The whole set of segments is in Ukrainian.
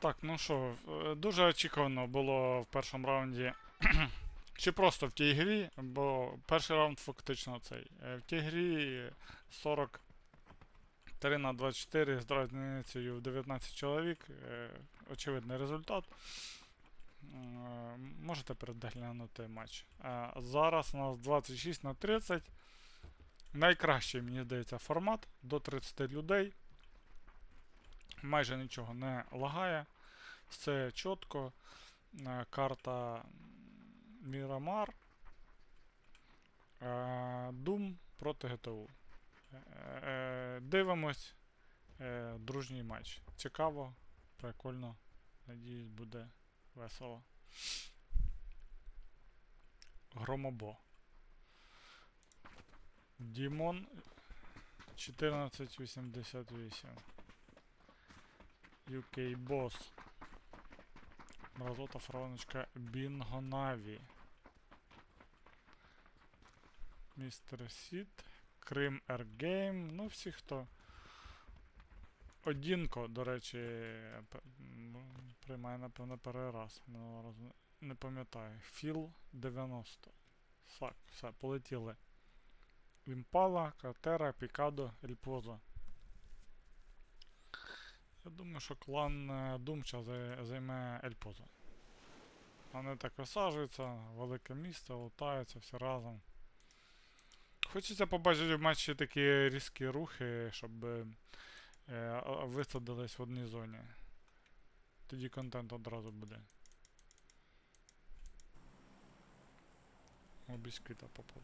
Так, ну що, е, дуже очікувано було в першому раунді. Чи просто в тій грі, бо перший раунд фактично цей. Е, В тій грі 43 на 24 з різницею в 19 чоловік. Е, Очевидний результат. Можете переглянути матч. Зараз у нас 26 на 30. Найкращий, мені здається, формат до 30 людей. Майже нічого не лагає. Все чітко. Е, Карта Мірамар. Е, Doom проти ГТУ. Е, Дивимось. Дружній матч. Цікаво, прикольно. Надіюсь, буде весело. Громобо. Дімон 1488. UK Boss. Мразота Фароночка Бінго. Містер Сіт. Крим Ергейм. Ну, всі хто. Одінко, до речі, п- приймає, напевно, перший раз. Минулого разу не- не пам'ятаю. Філ 90. Так, все, полетіли. Імпала, Катера, Пікадо, Ельпоза. Думаю, що клан е, Думча займе Ельпоза. Вони так висаджуються, велике місце, лутаються всі разом. Хочеться побачити в матчі такі різкі рухи, щоб е, е, висадились в одній зоні. Тоді контент одразу буде. О, бісквіта попав.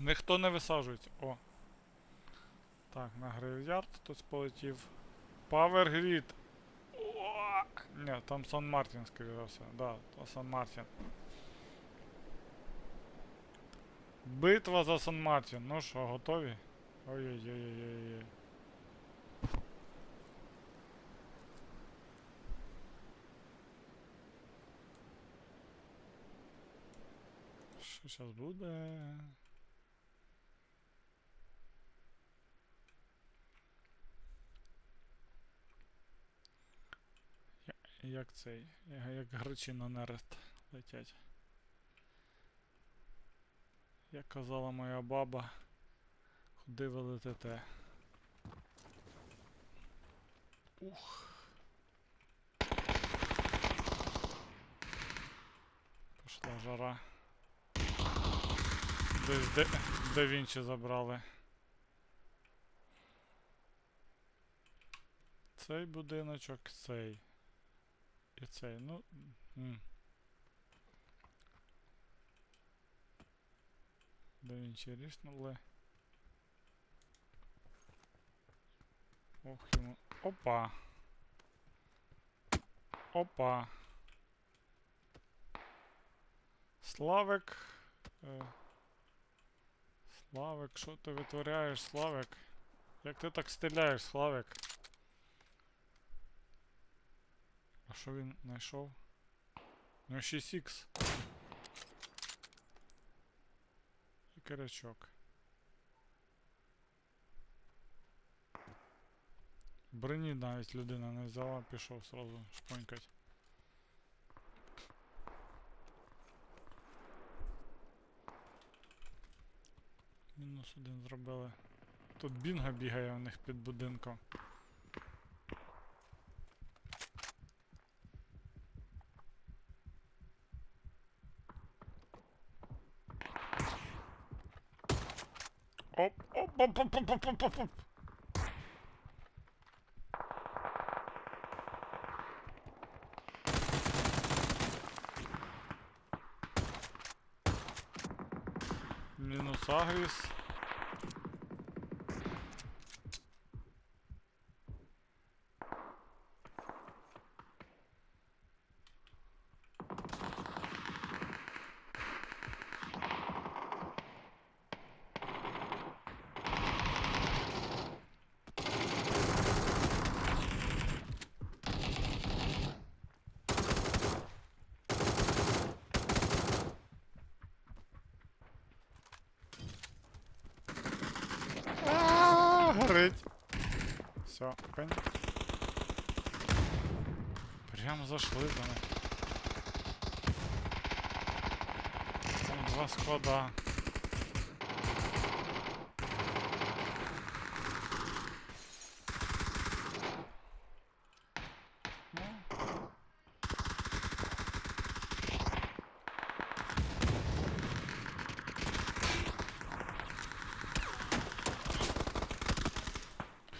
Ніхто не висаджується. О. Так, на грейвярд хтось полетів. О! Ні, там Сан Мартін, скоріше. Да, то Сан Мартін. Битва за Сан Мартін. Ну що, готові? Ой-ой-ой-ой-ой. Що зараз буде? Як цей? Як грачі на нерест летять. Як казала моя баба, куди ви летите? Ух. Пішла жара. Десь де, де Вінчі забрали. Цей будиночок, цей. І цей, ну. Да Вінчі рішнули. Ох йому. Опа. Опа. Славик. Е, Славик, що ти витворяєш, Славик? Як ти так стріляєш, Славик? Що він знайшов? У нього 6х. І корячок. Броні навіть людина не взяла, пішов сразу шпонькать. Мінус один зробили. Тут бінга бігає у них під будинком. Op, op, op, op, op, op, op, op. Mino Sarres. Горить. Все, пень. Прям зашли до. Там два склада.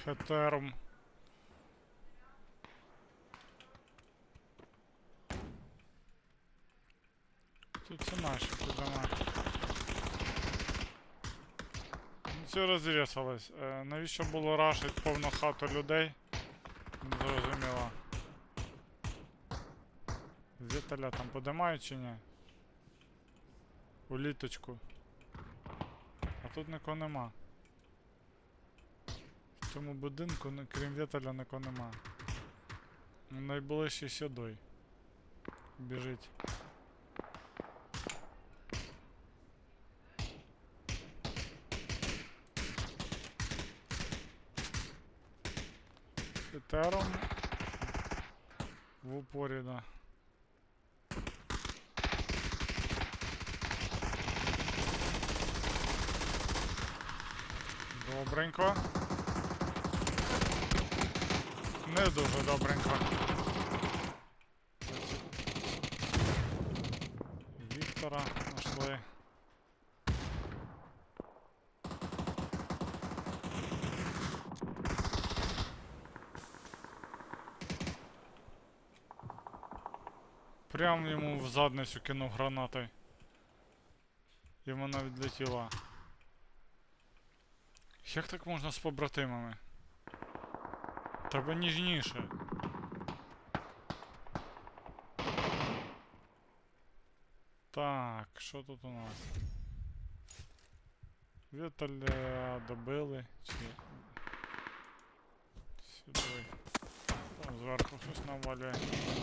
Хетерм. Тут це наші, дома. Ну, Це розрісалось. Е, навіщо було рашить повну хату людей? Не зрозуміло. Віталя там подимають чи ні? У літочку. А тут нікого нема. Цьому будинку, крім Віталя, нікого нема. Найближчий сюди. Біжить. Хитером. В упорі, да. Добренько. Не дуже добренько. Віктора знайшли. Прям йому в задницю кинув гранатою. І вона відлетіла. Як так можна з побратимами? Треба ніжніше. Так, що тут у нас? Віталя добили чи. Сюди. Там зверху щось навалює. Сюди.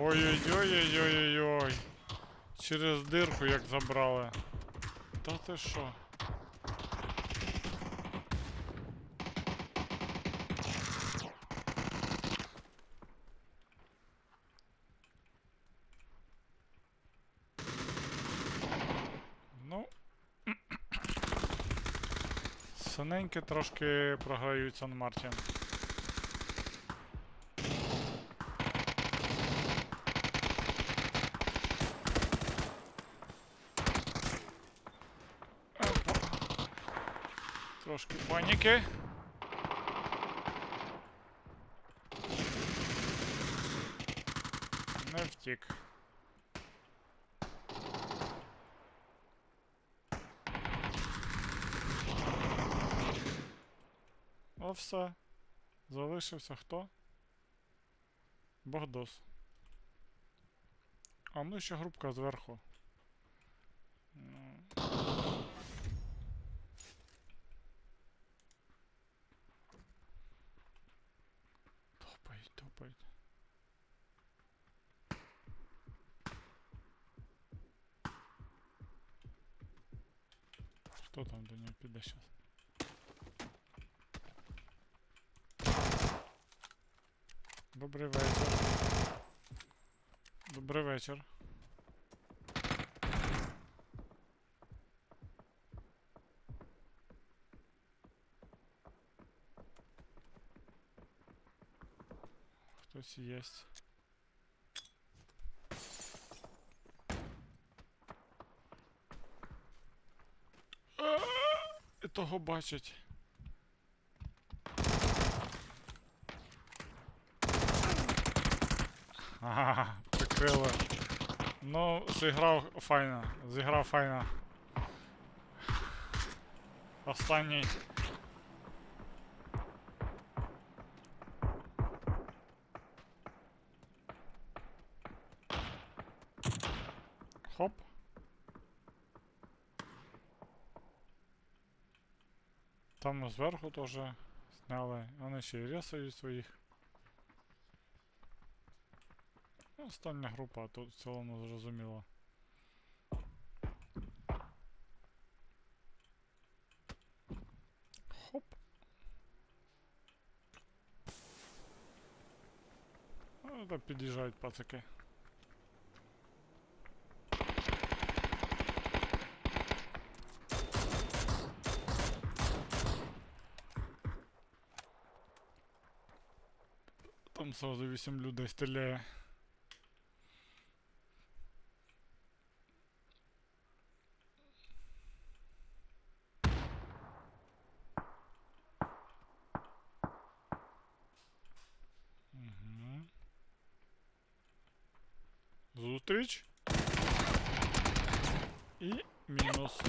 Ой-ой-ой-ой-ой-ой. Через дирку як забрали. Та ти що? Ну. Синенькі трошки програють Сан Мартін. Опа. Трошки паніки. Не втік. О, все. Залишився хто? Богдос. А ну ще групка зверху. Хто там до нього піде щас? Добрий вечір. Добрий вечір. Хтось єсть. того бачить. Ага, прикрили. Ну, зіграв файно. Зіграв файно. Останній. Хоп. Там зверху теж сняли. Вони ще й рисують своїх. Остання група, тут в цілому зрозуміло. Хоп. Ну, під'їжджають пацаки. Там сразу 8 людей стріляє. Зустріч. І мінус.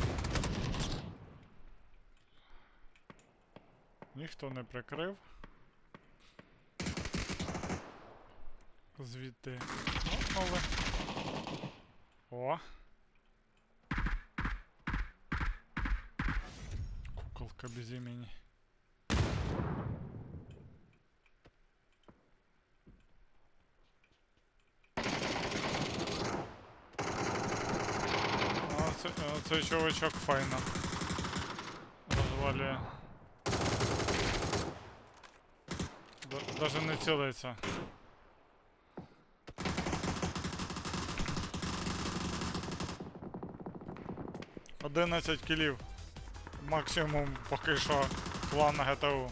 Ніхто не прикрив. Звідти. Ну, нове. О. Куколка без імені. А це, а цей чувачок файно. Розвалює. Да- Даже не цілиться. Одинадцять кілів. Максимум поки що план на ГТУ.